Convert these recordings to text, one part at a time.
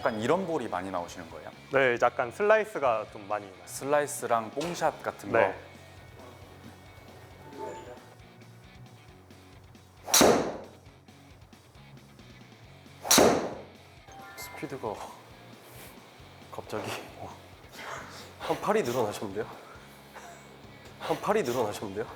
약간 이런 볼이 많이 나오시는 거예요? 네, 약간 슬라이스가 좀 많이 나요. 슬라이스랑 뽕샷 같은 거. 네. 스피드가 갑자기 한 팔이 늘어나셨는데요? 한 팔이 늘어나셨는데요?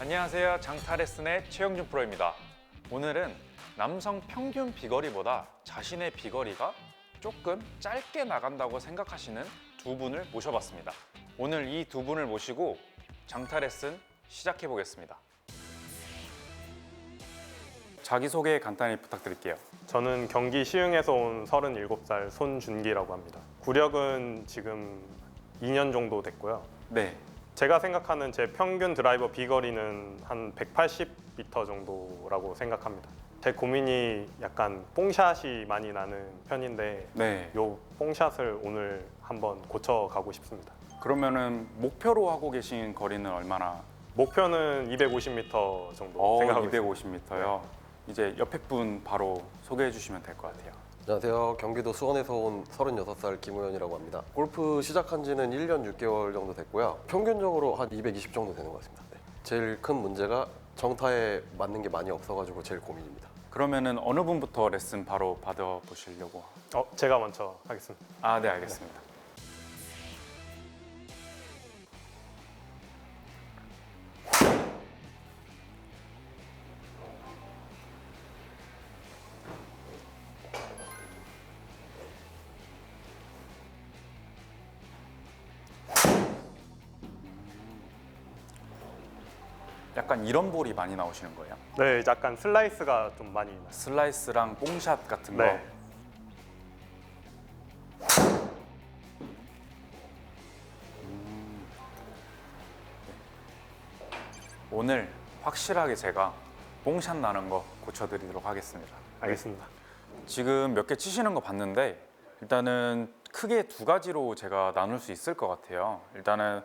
안녕하세요. 장타레슨의 최영준 프로입니다. 오늘은 남성 평균 비거리보다 자신의 비거리가 조금 짧게 나간다고 생각하시는 두 분을 모셔봤습니다. 오늘 이 두 분을 모시고 장타레슨 시작해 보겠습니다. 자기소개 간단히 부탁드릴게요. 저는 경기 시흥에서 온 37살 손준기라고 합니다. 구력은 지금 2년 정도 됐고요. 네. 제가 생각하는 제 평균 드라이버 비거리는 한 180m 정도라고 생각합니다. 제 고민이 약간 뽕샷이 많이 나는 편인데 네. 요 뽕샷을 오늘 한번 고쳐 가고 싶습니다. 그러면은 목표로 하고 계신 거리는 얼마나? 목표는 250m 정도 어, 생각하고 있습니다. 250m요. 이제 옆에 분 바로 소개해 주시면 될 것 같아요. 안녕하세요. 경기도 수원에서 온 36살 김우현이라고 합니다. 골프 시작한 지는 1년 6개월 정도 됐고요. 평균적으로 한 220 정도 되는 것 같습니다. 네. 제일 큰 문제가 정타에 맞는 게 많이 없어가지고 제일 고민입니다. 그러면은 어느 분부터 레슨 바로 받아 보시려고? 어, 제가 먼저 하겠습니다. 아, 네, 알겠습니다. 이런 볼이 많이 나오시는 거예요? 네, 약간 슬라이스가 좀 많이 나요. 슬라이스랑 뽕샷 같은 거. 네. 오늘 확실하게 제가 뽕샷 나는 거 고쳐드리도록 하겠습니다. 알겠습니다. 지금 몇 개 치시는 거 봤는데 일단은 크게 두 가지로 제가 나눌 수 있을 것 같아요. 일단은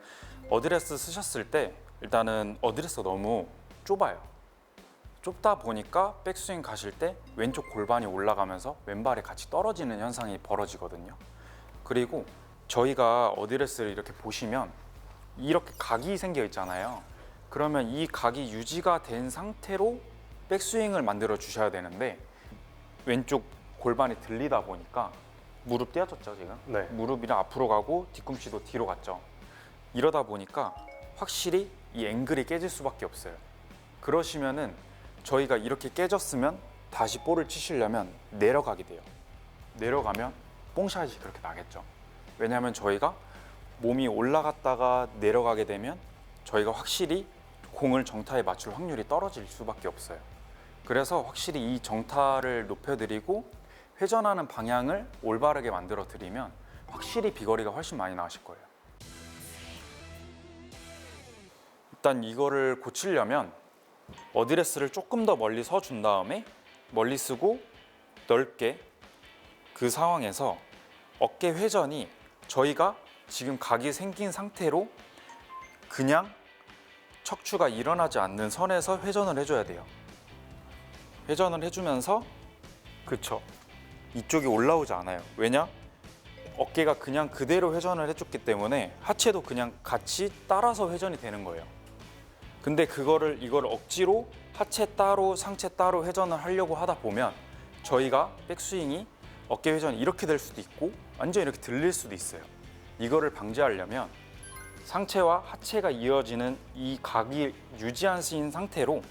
어드레스 쓰셨을 때 일단은 어드레스가 너무 좁아요. 좁다 보니까 백스윙 가실 때 왼쪽 골반이 올라가면서 왼발이 같이 떨어지는 현상이 벌어지거든요. 그리고 저희가 어드레스를 이렇게 보시면 이렇게 각이 생겨 있잖아요. 그러면 이 각이 유지가 된 상태로 백스윙을 만들어 주셔야 되는데 왼쪽 골반이 들리다 보니까 무릎 떼어졌죠 지금 네. 무릎이랑 앞으로 가고 뒤꿈치도 뒤로 갔죠 이러다 보니까 확실히 이 앵글이 깨질 수밖에 없어요. 그러시면은 저희가 이렇게 깨졌으면 다시 볼을 치시려면 내려가게 돼요. 내려가면 뽕샷이 그렇게 나겠죠. 왜냐하면 저희가 몸이 올라갔다가 내려가게 되면 저희가 확실히 공을 정타에 맞출 확률이 떨어질 수밖에 없어요. 그래서 확실히 이 정타를 높여드리고 회전하는 방향을 올바르게 만들어 드리면 확실히 비거리가 훨씬 많이 나으실 거예요. 일단 이거를 고치려면 어드레스를 조금 더 멀리 서 준 다음에 멀리 쓰고 넓게 그 상황에서 어깨 회전이 저희가 지금 각이 생긴 상태로 그냥 척추가 일어나지 않는 선에서 회전을 해줘야 돼요. 회전을 해주면서 그쵸. 이쪽이 올라오지 않아요. 왜냐? 어깨가 그냥 그대로 회전을 해줬기 때문에 하체도 그냥 같이 따라서 회전이 되는 거예요 근데 그거를 이걸 억지로 하체 따로 상체 따로 회전을 하려고 하다 보면 저희가 백스윙이 어깨 회전이 이렇게 될 수도 있고 완전 이렇게 들릴 수도 있어요 이거를 방지하려면 상체와 하체가 이어지는 이 각이 유지한 상태로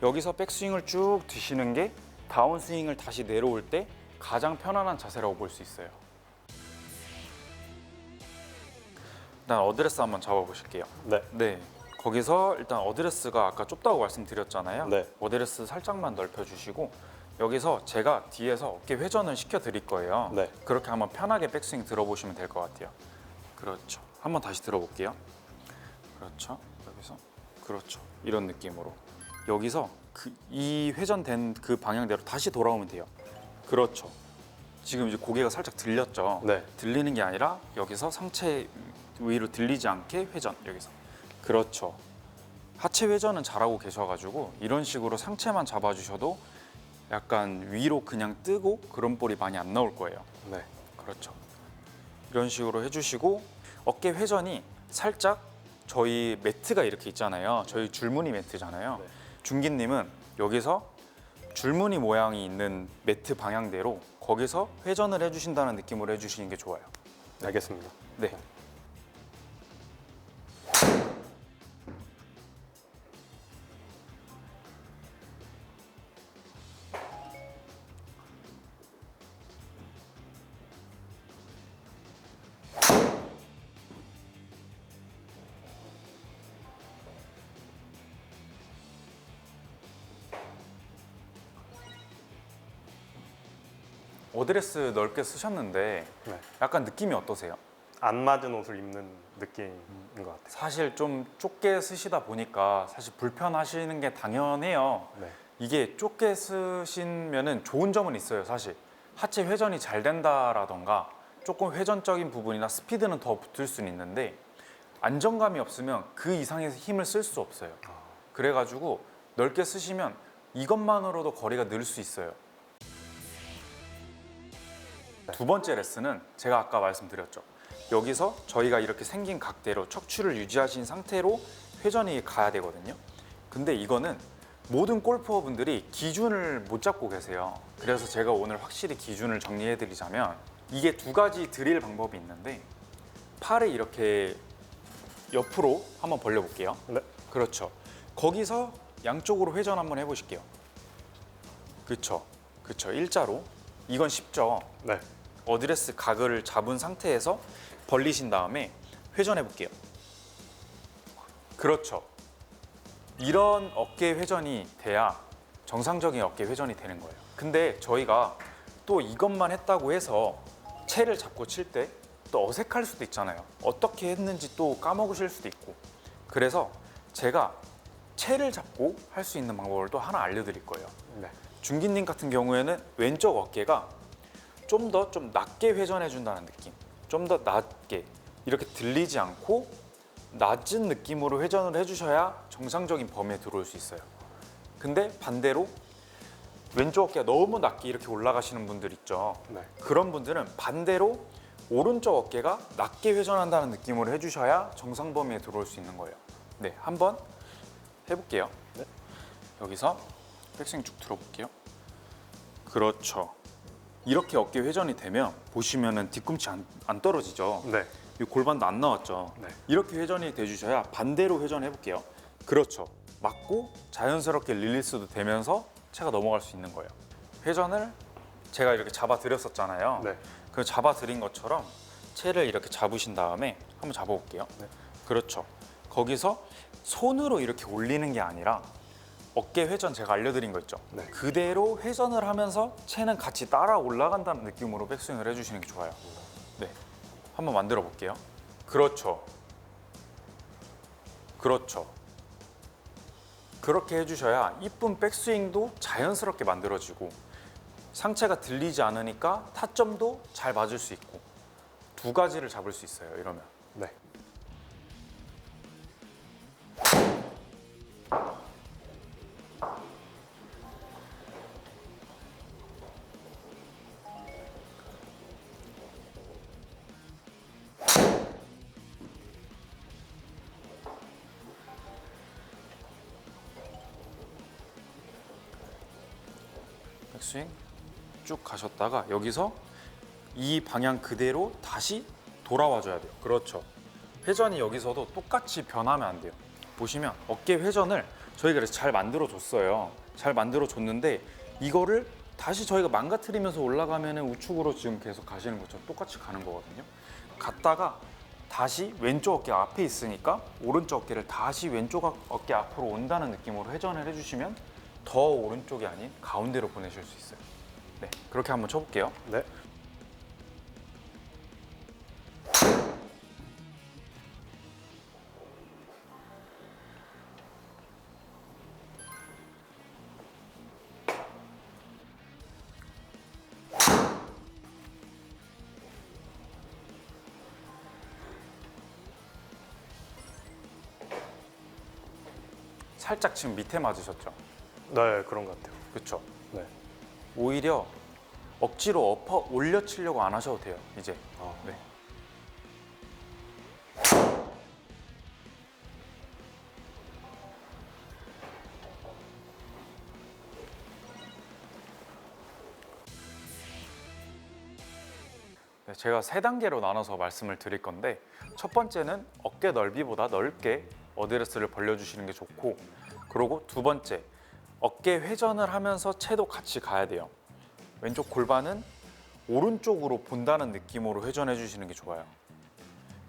여기서 백스윙을 쭉 드시는 게 다운스윙을 다시 내려올 때 가장 편안한 자세라고 볼 수 있어요. 일단 어드레스 한번 잡아보실게요. 네. 네. 거기서 일단 어드레스가 아까 좁다고 말씀드렸잖아요. 네. 어드레스 살짝만 넓혀주시고 여기서 제가 뒤에서 어깨 회전을 시켜 드릴 거예요. 네. 그렇게 한번 편하게 백스윙 들어보시면 될 것 같아요. 그렇죠. 한번 다시 들어볼게요. 그렇죠. 여기서 그렇죠. 이런 느낌으로 여기서 그, 이 회전된 그 방향대로 다시 돌아오면 돼요. 그렇죠. 지금 이제 고개가 살짝 들렸죠. 네. 들리는 게 아니라 여기서 상체 위로 들리지 않게 회전 여기서. 그렇죠. 하체 회전은 잘하고 계셔가지고 이런 식으로 상체만 잡아주셔도 약간 위로 그냥 뜨고 그런 볼이 많이 안 나올 거예요. 네. 그렇죠. 이런 식으로 해주시고 어깨 회전이 살짝 저희 매트가 이렇게 있잖아요. 저희 줄무늬 매트잖아요. 네. 중기님은 여기서 줄무늬 모양이 있는 매트 방향대로 거기서 회전을 해주신다는 느낌으로 해주시는 게 좋아요. 알겠습니다. 네. 어드레스 넓게 쓰셨는데 네. 약간 느낌이 어떠세요? 안 맞은 옷을 입는 느낌인 것 같아요. 사실 좀 좁게 쓰시다 보니까 사실 불편하시는 게 당연해요. 네. 이게 좁게 쓰시면은 좋은 점은 있어요. 사실 하체 회전이 잘 된다라던가 조금 회전적인 부분이나 스피드는 더 붙을 수는 있는데 안정감이 없으면 그 이상의 힘을 쓸 수 없어요. 그래가지고 넓게 쓰시면 이것만으로도 거리가 늘 수 있어요. 두 번째 레슨은 제가 아까 말씀드렸죠. 여기서 저희가 이렇게 생긴 각대로 척추를 유지하신 상태로 회전이 가야 되거든요. 근데 이거는 모든 골퍼분들이 기준을 못 잡고 계세요. 그래서 제가 오늘 확실히 기준을 정리해 드리자면 이게 두 가지 드릴 방법이 있는데 팔을 이렇게 옆으로 한번 벌려 볼게요. 네. 그렇죠. 거기서 양쪽으로 회전 한번 해보실게요. 그렇죠. 그렇죠. 일자로. 이건 쉽죠. 네. 어드레스 각을 잡은 상태에서 벌리신 다음에 회전해 볼게요. 그렇죠. 이런 어깨 회전이 돼야 정상적인 어깨 회전이 되는 거예요. 근데 저희가 또 이것만 했다고 해서 채를 잡고 칠 때 또 어색할 수도 있잖아요. 어떻게 했는지 또 까먹으실 수도 있고. 그래서 제가 채를 잡고 할 수 있는 방법을 또 하나 알려드릴 거예요. 네. 준기님 같은 경우에는 왼쪽 어깨가 좀 더 좀 낮게 회전해 준다는 느낌. 좀 더 낮게 이렇게 들리지 않고 낮은 느낌으로 회전을 해주셔야 정상적인 범위에 들어올 수 있어요. 근데 반대로 왼쪽 어깨가 너무 낮게 이렇게 올라가시는 분들 있죠. 네. 그런 분들은 반대로 오른쪽 어깨가 낮게 회전한다는 느낌으로 해주셔야 정상 범위에 들어올 수 있는 거예요. 네, 한번 해볼게요. 네. 여기서 백스윙 쭉 들어볼게요. 그렇죠. 이렇게 어깨 회전이 되면 보시면은 뒤꿈치 안, 안 떨어지죠. 네. 이 골반도 안 나왔죠. 네. 이렇게 회전이 돼주셔야 반대로 회전해 볼게요. 그렇죠. 맞고 자연스럽게 릴리스도 되면서 채가 넘어갈 수 있는 거예요. 회전을 제가 이렇게 잡아 드렸었잖아요. 네. 그 잡아 드린 것처럼 채를 이렇게 잡으신 다음에 한번 잡아 볼게요. 네. 그렇죠. 거기서 손으로 이렇게 올리는 게 아니라 어깨 회전 제가 알려드린 거 있죠. 네. 그대로 회전을 하면서 채는 같이 따라 올라간다는 느낌으로 백스윙을 해주시는 게 좋아요. 네, 한번 만들어 볼게요. 그렇죠. 그렇죠. 그렇게 해주셔야 이쁜 백스윙도 자연스럽게 만들어지고 상체가 들리지 않으니까 타점도 잘 맞을 수 있고 두 가지를 잡을 수 있어요. 이러면. 백스윙 쭉 가셨다가 여기서 이 방향 그대로 다시 돌아와 줘야 돼요. 그렇죠. 회전이 여기서도 똑같이 변하면 안 돼요. 보시면 어깨 회전을 저희가 그래서 잘 만들어 줬어요. 잘 만들어 줬는데 이거를 다시 저희가 망가뜨리면서 올라가면 우측으로 지금 계속 가시는 것처럼 똑같이 가는 거거든요. 갔다가 다시 왼쪽 어깨 앞에 있으니까 오른쪽 어깨를 다시 왼쪽 어깨 앞으로 온다는 느낌으로 회전을 해주시면 더 오른쪽이 아닌 가운데로 보내실 수 있어요. 네, 그렇게 한번 쳐볼게요. 네. 살짝 지금 밑에 맞으셨죠? 네, 그런 것 같아요. 그렇죠. 네. 오히려 억지로 엎어 올려 치려고 안 하셔도 돼요. 이제. 아, 네. 네, 제가 세 단계로 나눠서 말씀을 드릴 건데 첫 번째는 어깨 넓이보다 넓게 어드레스를 벌려주시는 게 좋고 그리고 두 번째 어깨 회전을 하면서 채도 같이 가야 돼요. 왼쪽 골반은 오른쪽으로 본다는 느낌으로 회전해 주시는 게 좋아요.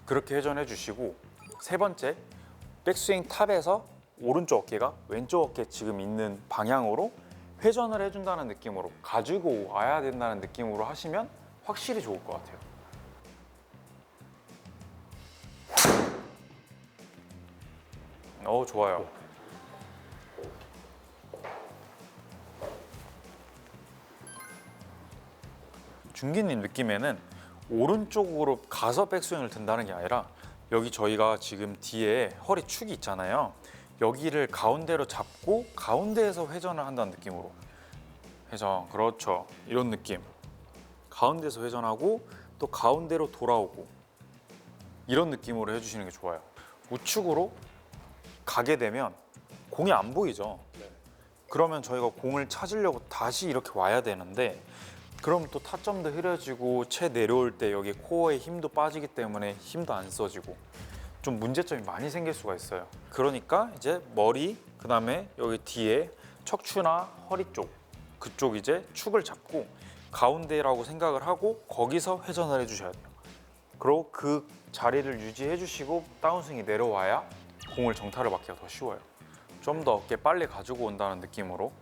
그렇게 회전해 주시고 세 번째 백스윙 탑에서 오른쪽 어깨가 왼쪽 어깨 지금 있는 방향으로 회전을 해준다는 느낌으로 가지고 와야 된다는 느낌으로 하시면 확실히 좋을 것 같아요. 어 좋아요. 중기님 느낌에는 오른쪽으로 가서 백스윙을 든다는 게 아니라 여기 저희가 지금 뒤에 허리 축이 있잖아요. 여기를 가운데로 잡고 가운데에서 회전을 한다는 느낌으로 회전 그렇죠 이런 느낌 가운데서 회전하고 또 가운데로 돌아오고 이런 느낌으로 해주시는 게 좋아요. 우측으로 가게 되면 공이 안 보이죠. 그러면 저희가 공을 찾으려고 다시 이렇게 와야 되는데 그럼 또 타점도 흐려지고 채 내려올 때 여기 코어에 힘도 빠지기 때문에 힘도 안 써지고 좀 문제점이 많이 생길 수가 있어요. 그러니까 이제 머리 그다음에 여기 뒤에 척추나 허리 쪽 그쪽 이제 축을 잡고 가운데라고 생각을 하고 거기서 회전을 해주셔야 돼요. 그리고 그 자리를 유지해 주시고 다운스윙이 내려와야 공을 정타를 맞기가 더 쉬워요. 좀 더 어깨 빨리 가지고 온다는 느낌으로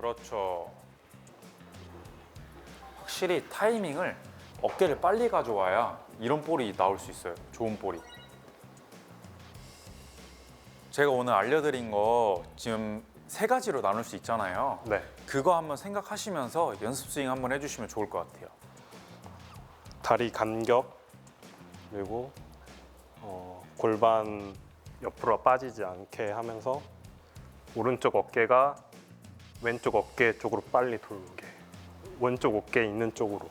그렇죠. 확실히 타이밍을 어깨를 빨리 가져와야 이런 볼이 나올 수 있어요. 좋은 볼이. 제가 오늘 알려드린 거 지금 세 가지로 나눌 수 있잖아요. 네. 그거 한번 생각하시면서 연습 스윙 한번 해주시면 좋을 것 같아요. 다리 간격 그리고 어, 골반 옆으로 빠지지 않게 하면서 오른쪽 어깨가 왼쪽 어깨 쪽으로 빨리 돌게 왼쪽 어깨 있는 쪽으로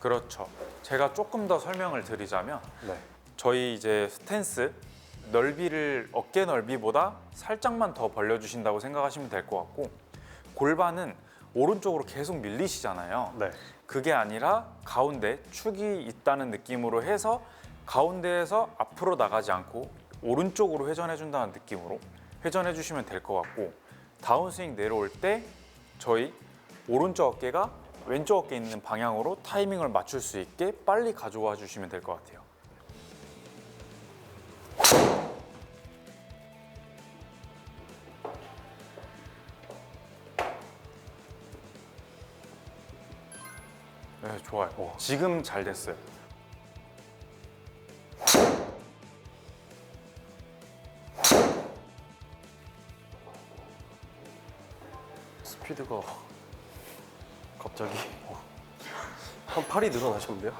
그렇죠. 제가 조금 더 설명을 드리자면 네. 저희 이제 스탠스 넓이를 어깨 넓이보다 살짝만 더 벌려주신다고 생각하시면 될 것 같고 골반은 오른쪽으로 계속 밀리시잖아요. 네. 그게 아니라 가운데 축이 있다는 느낌으로 해서 가운데에서 앞으로 나가지 않고 오른쪽으로 회전해 준다는 느낌으로 회전해 주시면 될 것 같고 다운스윙 내려올 때 저희 오른쪽 어깨가 왼쪽 어깨 있는 방향으로 타이밍을 맞출 수 있게 빨리 가져와 주시면 될 것 같아요. 네, 좋아요. 지금 잘 됐어요. 팔이 늘어나셨는데요?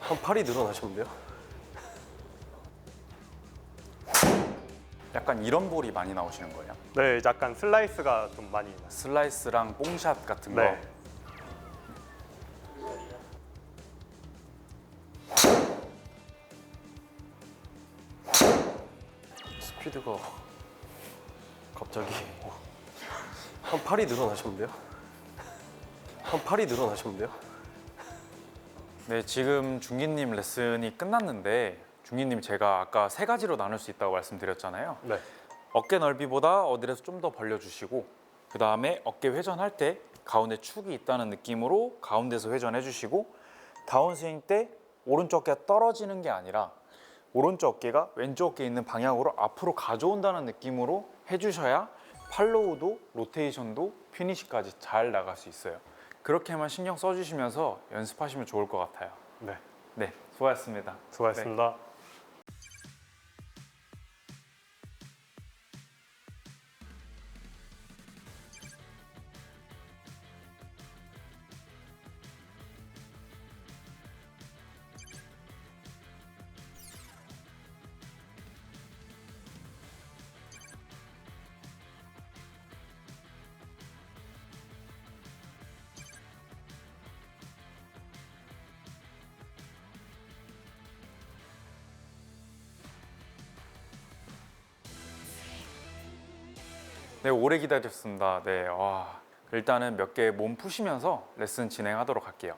한 팔이 늘어나셨는데요? 약간 이런 볼이 많이 나오시는 거예요. 네, 약간 슬라이스가 좀 많이 나요. 슬라이스랑 뽕샷 같은 거. 네. 스피드가 갑자기 한 팔이 늘어나셨는데요? 한 팔이 늘어나셨는데요? 네, 지금 중기님 레슨이 끝났는데 중기님 제가 아까 세 가지로 나눌 수 있다고 말씀드렸잖아요. 네. 어깨 넓이보다 어디에서 좀 더 벌려주시고 그 다음에 어깨 회전할 때 가운데 축이 있다는 느낌으로 가운데서 회전해 주시고 다운스윙 때 오른쪽 어깨가 떨어지는 게 아니라 오른쪽 어깨가 왼쪽 어깨에 있는 방향으로 앞으로 가져온다는 느낌으로 해주셔야 팔로우도 로테이션도 피니시까지 잘 나갈 수 있어요. 그렇게만 신경 써주시면서 연습하시면 좋을 것 같아요. 네. 네, 수고하셨습니다. 수고하셨습니다. 네, 오래 기다렸습니다. 네, 와. 일단은 몇 개 몸 푸시면서 레슨 진행하도록 할게요.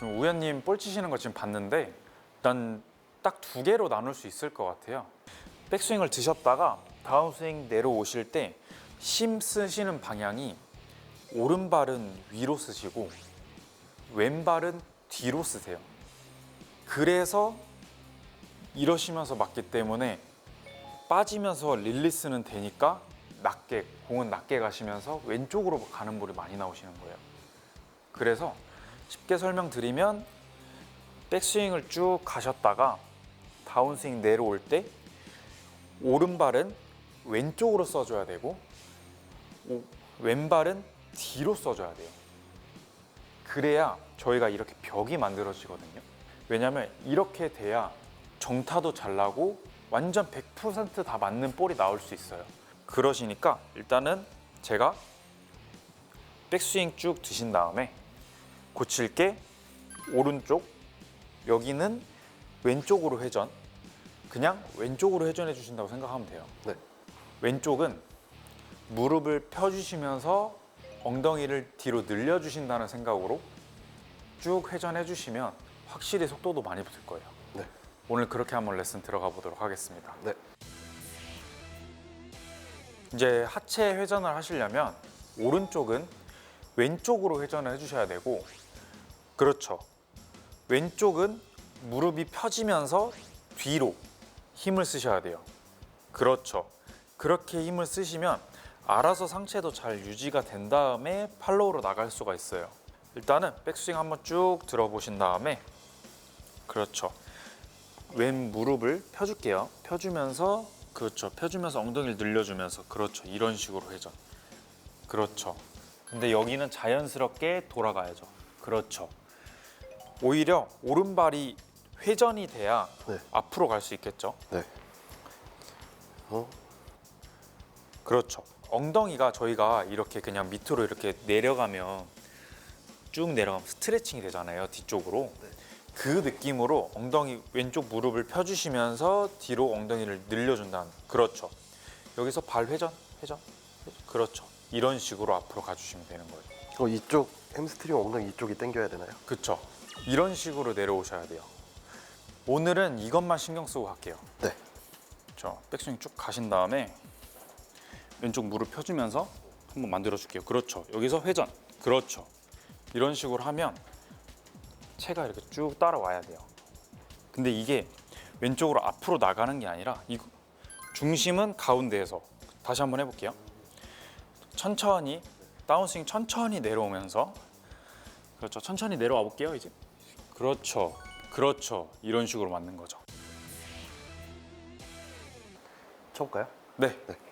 지금 우현님 볼 치시는 거 지금 봤는데 일단 딱두 개로 나눌 수 있을 것 같아요. 백스윙을 드셨다가 다운스윙 내려오실 때 힘 쓰시는 방향이 오른발은 위로 쓰시고 왼발은 뒤로 쓰세요. 그래서 이러시면서 맞기 때문에 빠지면서 릴리스는 되니까 낮게 공은 낮게 가시면서 왼쪽으로 가는 볼이 많이 나오시는 거예요. 그래서 쉽게 설명드리면 백스윙을 쭉 가셨다가 다운스윙 내려올 때 오른발은 왼쪽으로 써줘야 되고 오- 왼발은 뒤로 써줘야 돼요. 그래야 저희가 이렇게 벽이 만들어지거든요. 왜냐하면 이렇게 돼야 정타도 잘 나고 완전 100%다 맞는 볼이 나올 수 있어요. 그러시니까 일단은 제가 백스윙 쭉 드신 다음에 고칠 게 오른쪽 여기는 왼쪽으로 회전 그냥 왼쪽으로 회전해 주신다고 생각하면 돼요 네. 왼쪽은 무릎을 펴주시면서 엉덩이를 뒤로 늘려주신다는 생각으로 쭉 회전해 주시면 확실히 속도도 많이 붙을 거예요 네. 오늘 그렇게 한번 레슨 들어가 보도록 하겠습니다 네. 이제 하체 회전을 하시려면 오른쪽은 왼쪽으로 회전을 해주셔야 되고 그렇죠. 왼쪽은 무릎이 펴지면서 뒤로 힘을 쓰셔야 돼요. 그렇죠. 그렇게 힘을 쓰시면 알아서 상체도 잘 유지가 된 다음에 팔로우로 나갈 수가 있어요. 일단은 백스윙 한번 쭉 들어보신 다음에 그렇죠. 왼 무릎을 펴줄게요. 펴주면서 그렇죠. 펴주면서 엉덩이를 늘려주면서 그렇죠. 이런 식으로 회전. 그렇죠. 근데 여기는 자연스럽게 돌아가야죠. 그렇죠. 오히려 오른발이 회전이 돼야 네. 앞으로 갈 수 있겠죠. 네. 어? 그렇죠. 엉덩이가 저희가 이렇게 그냥 밑으로 이렇게 내려가면 쭉 내려가면 스트레칭이 되잖아요. 뒤쪽으로. 그 느낌으로 엉덩이 왼쪽 무릎을 펴주시면서 뒤로 엉덩이를 늘려준다는. 그렇죠. 여기서 발 회전, 회전, 회전. 그렇죠. 이런 식으로 앞으로 가주시면 되는 거예요. 어, 이쪽 햄스트링 엉덩이 이쪽이 당겨야 되나요? 그렇죠. 이런 식으로 내려오셔야 돼요. 오늘은 이것만 신경 쓰고 갈게요. 네. 자, 백스윙 쭉 가신 다음에 왼쪽 무릎 펴주면서 한번 만들어 줄게요. 그렇죠. 여기서 회전. 그렇죠. 이런 식으로 하면 체가 이렇게 쭉 따라와야 돼요. 근데 이게 왼쪽으로 앞으로 나가는 게 아니라 이 중심은 가운데에서 다시 한번 해볼게요. 천천히 다운스윙 천천히 내려오면서 그렇죠. 천천히 내려와 볼게요. 이제 그렇죠. 그렇죠. 이런 식으로 맞는 거죠. 쳐볼까요? 네. 네.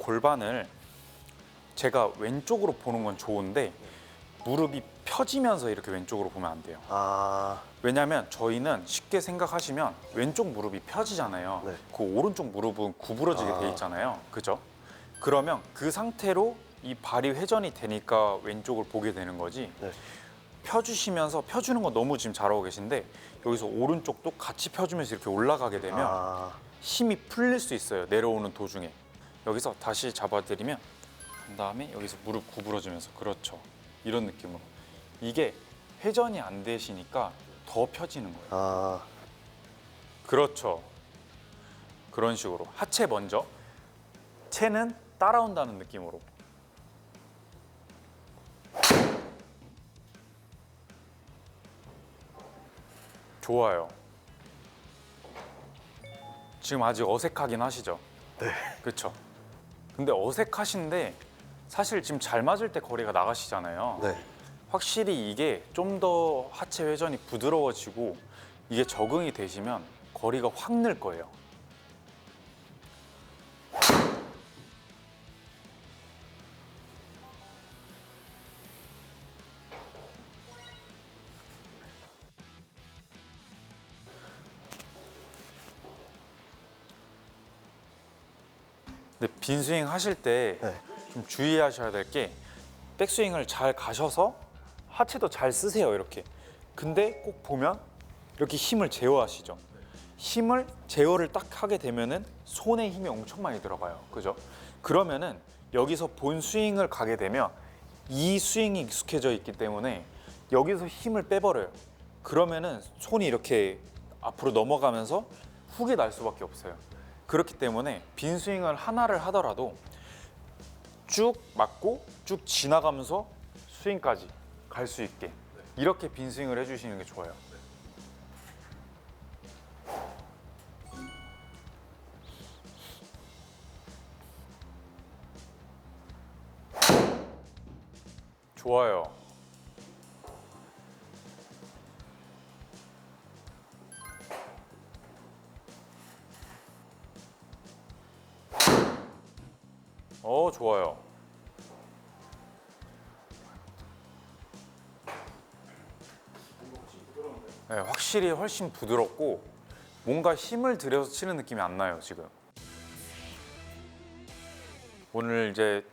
골반을 제가 왼쪽으로 보는 건 좋은데 무릎이 펴지면서 이렇게 왼쪽으로 보면 안 돼요. 아, 왜냐하면 저희는 쉽게 생각하시면 왼쪽 무릎이 펴지잖아요. 네. 그 오른쪽 무릎은 구부러지게 아. 돼 있잖아요. 그죠? 그러면 그 상태로 이 발이 회전이 되니까 왼쪽을 보게 되는 거지. 네. 펴주시면서 펴주는 거 너무 지금 잘하고 계신데 여기서 오른쪽도 같이 펴주면서 이렇게 올라가게 되면 아, 힘이 풀릴 수 있어요. 내려오는 도중에. 여기서 다시 잡아드리면 그 다음에 여기서 무릎 구부러지면서 그렇죠. 이런 느낌으로. 이게 회전이 안 되시니까 더 펴지는 거예요. 아, 그렇죠. 그런 식으로. 하체 먼저. 체는 따라온다는 느낌으로. 좋아요. 지금 아직 어색하긴 하시죠? 네. 그렇죠 근데 어색하신데 사실 지금 잘 맞을 때 거리가 나가시잖아요. 네. 확실히 이게 좀 더 하체 회전이 부드러워지고 이게 적응이 되시면 거리가 확 늘 거예요. 빈 스윙 하실 때 네. 좀 주의하셔야 될 게 백스윙을 잘 가셔서 하체도 잘 쓰세요 이렇게. 근데 꼭 보면 이렇게 힘을 제어하시죠. 힘을 제어를 딱 하게 되면은 손에 힘이 엄청 많이 들어가요. 그죠? 그러면은 여기서 본 스윙을 가게 되면 이 스윙이 익숙해져 있기 때문에 여기서 힘을 빼버려요. 그러면은 손이 이렇게 앞으로 넘어가면서 훅이 날 수밖에 없어요 그렇기 때문에 빈 스윙을 하나를 하더라도 쭉 맞고 쭉 지나가면서 스윙까지 갈 수 있게 이렇게 빈 스윙을 해주시는 게 좋아요. 좋아요. 어, 좋아요. 네, 확실히 훨씬 부드럽고 뭔가 힘을 들여서 치는 느낌이 안 나요 지금. 오늘 이제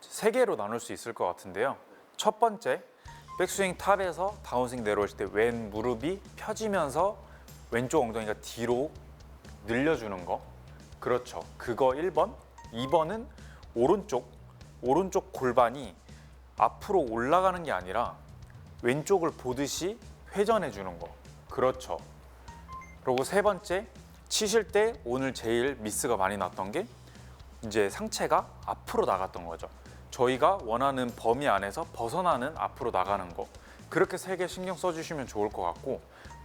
세 개로 나눌 수 있을 것 같은데요. 첫 번째 백스윙 탑에서 다운스윙 내려오실 때 왼 무릎이 펴지면서 왼쪽 엉덩이가 뒤로 늘려주는 거. 그렇죠. 그거 1번. 2번은 오른쪽 오른쪽 골반이 앞으로 올라가는 게 아니라 왼쪽을 보듯이 회전해 주는 거. 그렇죠. 그리고 세 번째, 치실 때 오늘 제일 미스가 많이 났던 게 이제 상체가 앞으로 나갔던 거죠. 저희가 원하는 범위 안에서 벗어나는 앞으로 나가는 거. 그렇게 세 개 신경 써주시면 좋을 것 같고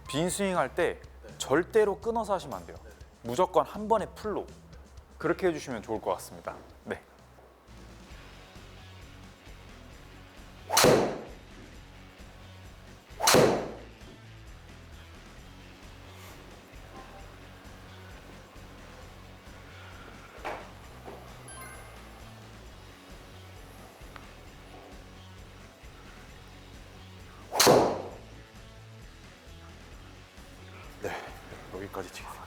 빈 스윙 할 때 절대로 끊어서 하시면 안 돼요. 무조건 한 번에 풀로 그렇게 해주시면 좋을 것 같습니다. 네. 네. 여기까지 치겠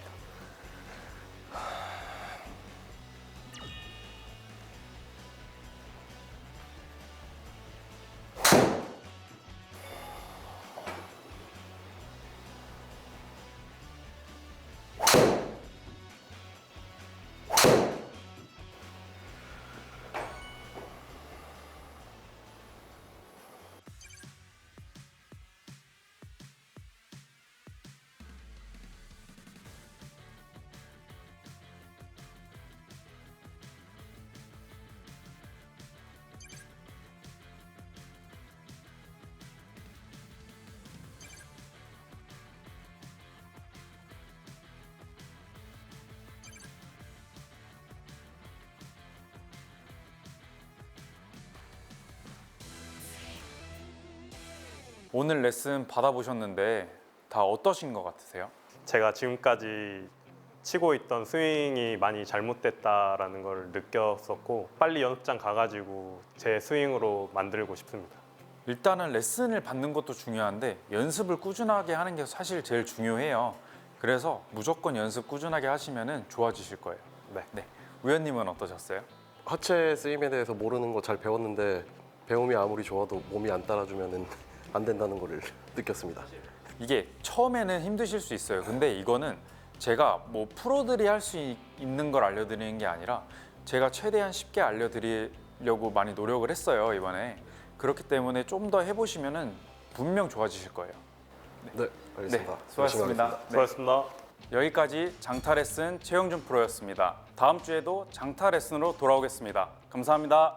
오늘 레슨 받아보셨는데 다 어떠신 것 같으세요? 제가 지금까지 치고 있던 스윙이 많이 잘못됐다라는 걸 느꼈었고 빨리 연습장 가가지고 제 스윙으로 만들고 싶습니다. 일단은 레슨을 받는 것도 중요한데 연습을 꾸준하게 하는 게 사실 제일 중요해요. 그래서 무조건 연습 꾸준하게 하시면 좋아지실 거예요. 네. 네. 우현님은 어떠셨어요? 하체 쓰임에 대해서 모르는 거 잘 배웠는데 배움이 아무리 좋아도 몸이 안 따라주면은 안 된다는 거를 느꼈습니다. 이게 처음에는 힘드실 수 있어요. 근데 이거는 제가 뭐 프로들이 할 수 있는 걸 알려드리는 게 아니라 제가 최대한 쉽게 알려드리려고 많이 노력을 했어요 이번에. 그렇기 때문에 좀 더 해보시면은 분명 좋아지실 거예요. 네, 알겠습니다. 네, 수고하셨습니다. 네. 수고하셨습니다. 여기까지 장타 레슨 최영준 프로였습니다. 다음 주에도 장타 레슨으로 돌아오겠습니다. 감사합니다.